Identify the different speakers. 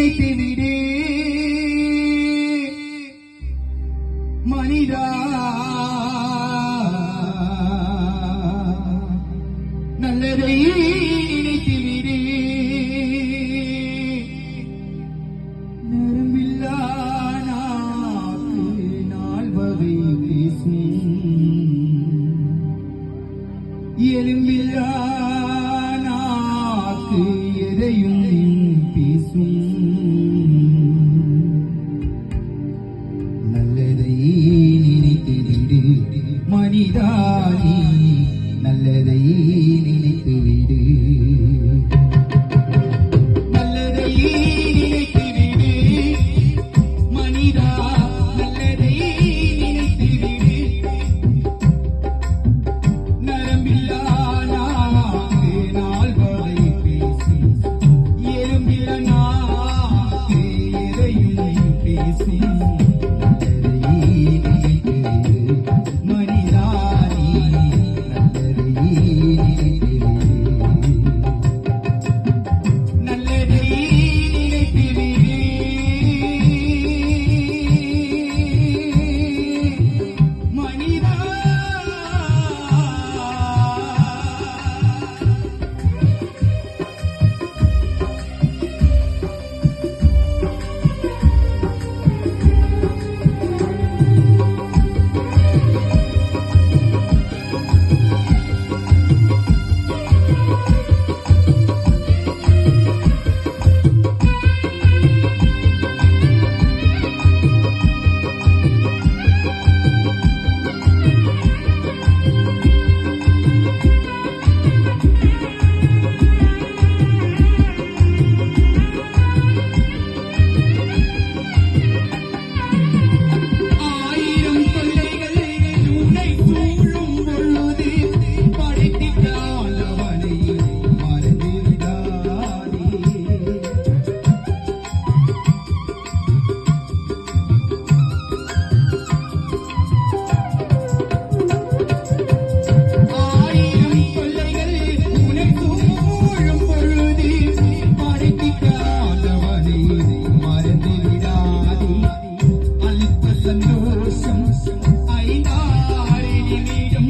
Speaker 1: அசைத்து விடு மனிதா. நல்லதை മനിതാനി നല്ലതൈ നിനക്ക്